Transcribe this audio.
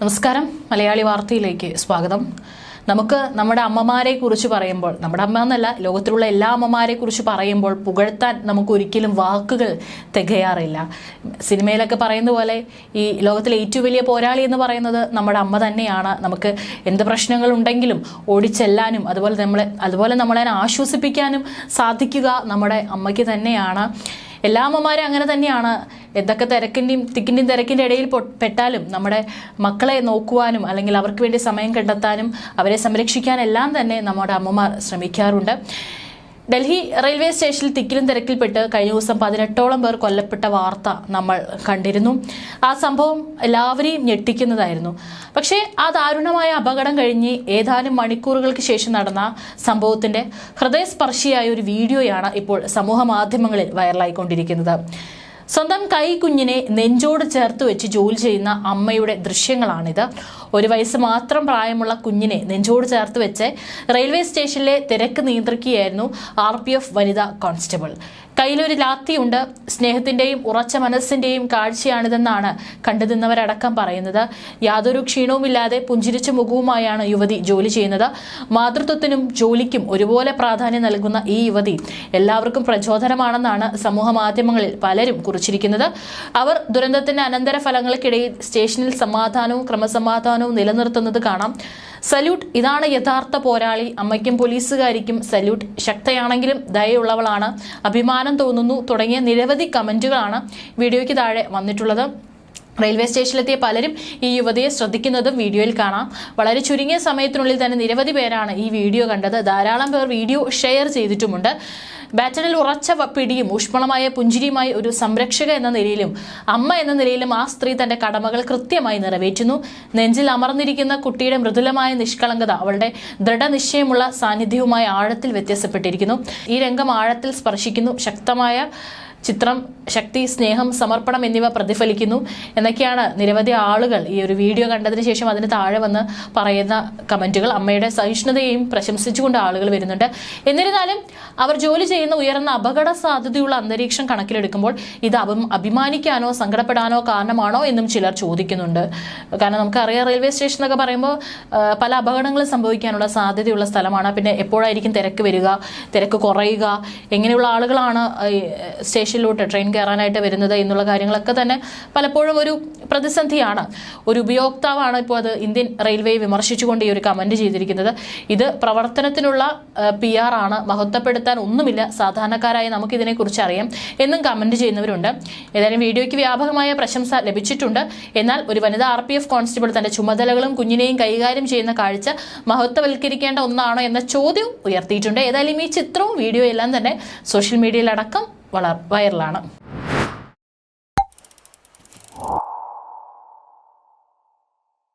നമസ്കാരം. മലയാളി വാർത്തയിലേക്ക് സ്വാഗതം. നമുക്ക് നമ്മുടെ അമ്മമാരെ കുറിച്ച് പറയുമ്പോൾ നമ്മുടെ അമ്മ എന്നല്ല ലോകത്തിലുള്ള എല്ലാ അമ്മമാരെ കുറിച്ച് പറയുമ്പോൾ പുകഴ്ത്താൻ നമുക്ക് ഒരിക്കലും വാക്കുകൾ തികയാറില്ല. സിനിമയിലൊക്കെ പറയുന്ന പോലെ ഈ ലോകത്തിലെ ഏറ്റവും വലിയ പോരാളി എന്ന് പറയുന്നത് നമ്മുടെ അമ്മ തന്നെയാണ്. നമുക്ക് എന്ത് പ്രശ്നങ്ങൾ ഉണ്ടെങ്കിലും ഓടിച്ചെല്ലാനും അതുപോലെ നമ്മളെ അതുപോലെ നമ്മളെ ആശ്വസിപ്പിക്കാനും സാധിക്കുക നമ്മുടെ അമ്മയ്ക്ക് തന്നെയാണ്. എല്ലാ അമ്മമാരും അങ്ങനെ തന്നെയാണ്. എന്തൊക്കെ തിരക്കിന്റെയും തിക്കിന്റെയും തിരക്കിന്റെ ഇടയിൽ പെട്ടാലും നമ്മുടെ മക്കളെ നോക്കുവാനും അല്ലെങ്കിൽ അവർക്ക് വേണ്ടി സമയം കണ്ടെത്താനും അവരെ സംരക്ഷിക്കാനെല്ലാം തന്നെ നമ്മുടെ അമ്മമാർ ശ്രമിക്കാറുണ്ട്. ഡൽഹി റെയിൽവേ സ്റ്റേഷനിൽ തിക്കിലും തിരക്കിൽപ്പെട്ട് കഴിഞ്ഞ ദിവസം പതിനെട്ടോളം പേർ കൊല്ലപ്പെട്ട വാർത്ത നമ്മൾ കണ്ടിരുന്നു. ആ സംഭവം എല്ലാവരെയും ഞെട്ടിക്കുന്നതായിരുന്നു. പക്ഷേ ആ ദാരുണമായ അപകടം കഴിഞ്ഞ് ഏതാനും മണിക്കൂറുകൾക്ക് ശേഷം നടന്ന സംഭവത്തിന്റെ ഹൃദയസ്പർശിയായ ഒരു വീഡിയോയാണ് ഇപ്പോൾ സമൂഹ മാധ്യമങ്ങളിൽ വൈറലായിക്കൊണ്ടിരിക്കുന്നത്. സ്വന്തം കൈ കുഞ്ഞിനെ നെഞ്ചോട് ചേർത്ത് വെച്ച് ജോലി ചെയ്യുന്ന അമ്മയുടെ ദൃശ്യങ്ങളാണിത്. ഒരു വയസ്സ് മാത്രം പ്രായമുള്ള കുഞ്ഞിനെ നെഞ്ചോട് ചേർത്ത് വെച്ച് റെയിൽവേ സ്റ്റേഷനിലെ തിരക്ക് നിയന്ത്രിക്കുകയായിരുന്നു ആർ പി എഫ് വനിതാ കോൺസ്റ്റബിൾ. കയ്യിലൊരു ലാത്തിയുണ്ട്. സ്നേഹത്തിന്റെയും ഉറച്ച മനസ്സിന്റെയും കാഴ്ചയാണിതെന്നാണ് കണ്ടുനിന്നവരടക്കം പറയുന്നത്. യാതൊരു ക്ഷീണവുമില്ലാതെ പുഞ്ചിരിച്ച മുഖവുമായാണ് യുവതി ജോലി ചെയ്യുന്നത്. മാതൃത്വത്തിനും ജോലിക്കും ഒരുപോലെ പ്രാധാന്യം നൽകുന്ന ഈ യുവതി എല്ലാവർക്കും പ്രചോദനമാണെന്നാണ് സമൂഹ മാധ്യമങ്ങളിൽ പലരും കുറിച്ചിരിക്കുന്നത്. അവർ ദുരന്തത്തിന്റെ അനന്തര ഫലങ്ങൾക്കിടയിൽ സ്റ്റേഷനിൽ സമാധാനവും ക്രമസമാധാനവും നിലനിർത്തുന്നത് കാണാം. സല്യൂട്ട് ഇതാണ് യഥാർത്ഥ പോരാളി. അമ്മയ്ക്കും പോലീസുകാരിക്കും സല്യൂട്ട്. ശക്തയാണെങ്കിലും ദയയുള്ളവളാണ്. അഭിമാനം തോന്നുന്നു തുടങ്ങിയ നിരവധി കമന്റുകളാണ് വീഡിയോയ്ക്ക് താഴെ വന്നിട്ടുള്ളത്. റെയിൽവേ സ്റ്റേഷനിലെത്തിയ പലരും ഈ യുവതിയെ ശ്രദ്ധിക്കുന്നതും വീഡിയോയിൽ കാണാം. വളരെ ചുരുങ്ങിയ സമയത്തിനുള്ളിൽ തന്നെ നിരവധി പേരാണ് ഈ വീഡിയോ കണ്ടത്. ധാരാളം പേർ വീഡിയോ ഷെയർ ചെയ്തിട്ടുമുണ്ട്. ബാറ്ററിൽ ഉറച്ച പിടിയും ഊഷ്മളമായ പുഞ്ചിരിയുമായി ഒരു സംരക്ഷക എന്ന നിലയിലും അമ്മ എന്ന നിലയിലും ആ സ്ത്രീ തന്റെ കടമകൾ കൃത്യമായി നിറവേറ്റുന്നു. നെഞ്ചിൽ അമർന്നിരിക്കുന്ന കുട്ടിയുടെ മൃദുലമായ നിഷ്കളങ്കത അവളുടെ ദൃഢനിശ്ചയമുള്ള സാന്നിധ്യവുമായി ആഴത്തിൽ വ്യത്യാസപ്പെട്ടിരിക്കുന്നു. ഈ രംഗം ആഴത്തിൽ സ്പർശിക്കുന്നു. ശക്തമായ ചിത്രം ശക്തി സ്നേഹം സമർപ്പണം എന്നിവ പ്രതിഫലിക്കുന്നു. എന്നൊക്കെയാണ് നിരവധി ആളുകൾ ഈ ഒരു വീഡിയോ കണ്ടതിന് ശേഷം അതിന് താഴെ വന്ന് പറയുന്ന കമന്റുകൾ അമ്മയുടെ സഹിഷ്ണുതയെയും പ്രശംസിച്ചുകൊണ്ട് ആളുകൾ വരുന്നുണ്ട്. എന്നിരുന്നാലും അവർ ജോലി ചെയ്യുന്ന ഉയർന്ന അപകട സാധ്യതയുള്ള അന്തരീക്ഷം കണക്കിലെടുക്കുമ്പോൾ ഇത് അഭിമാനിക്കാനോ സങ്കടപ്പെടാനോ കാരണമാണോ എന്നും ചിലർ ചോദിക്കുന്നുണ്ട്. കാരണം നമുക്കറിയാം റെയിൽവേ സ്റ്റേഷൻ എന്നൊക്കെ പറയുമ്പോൾ പല അപകടങ്ങളും സംഭവിക്കാനുള്ള സാധ്യതയുള്ള സ്ഥലമാണ്. പിന്നെ എപ്പോഴായിരിക്കും തിരക്ക് വരിക തിരക്ക് കുറയുക എങ്ങനെയുള്ള ആളുകളാണ് ഈ സ്റ്റേഷനിലോട്ട് ട്രെയിൻ കയറാനായിട്ട് വരുന്നത് എന്നുള്ള കാര്യങ്ങളൊക്കെ തന്നെ പലപ്പോഴും ഒരു പ്രതിസന്ധിയാണ്. ഒരു ഉപയോക്താവാണ് ഇപ്പോൾ അത് ഇന്ത്യൻ റെയിൽവേ വിമർശിച്ചുകൊണ്ട് ഈ ഒരു കമന്റ് ചെയ്തിരിക്കുന്നത്. ഇത് പ്രവർത്തനത്തിനുള്ള പി ആർ ആണ്. മഹത്വപ്പെടുത്താൻ ഒന്നുമില്ല. സാധാരണക്കാരായി നമുക്കിതിനെക്കുറിച്ച് അറിയാം എന്നും കമന്റ് ചെയ്യുന്നവരുണ്ട്. ഏതായാലും വീഡിയോയ്ക്ക് വ്യാപകമായ പ്രശംസ ലഭിച്ചിട്ടുണ്ട്. എന്നാൽ ഒരു വനിതാ ആർ പി എഫ് കോൺസ്റ്റബിൾ തന്റെ ചുമതലകളും കുഞ്ഞിനെയും കൈകാര്യം ചെയ്യുന്ന കാഴ്ച മഹത്വവൽക്കരിക്കേണ്ട ഒന്നാണോ എന്ന ചോദ്യം ഉയർത്തിയിട്ടുണ്ട്. ഏതായാലും ഈ ചിത്രവും വീഡിയോ എല്ലാം തന്നെ സോഷ്യൽ മീഡിയയിലടക്കം വളർ വൈറലാണ്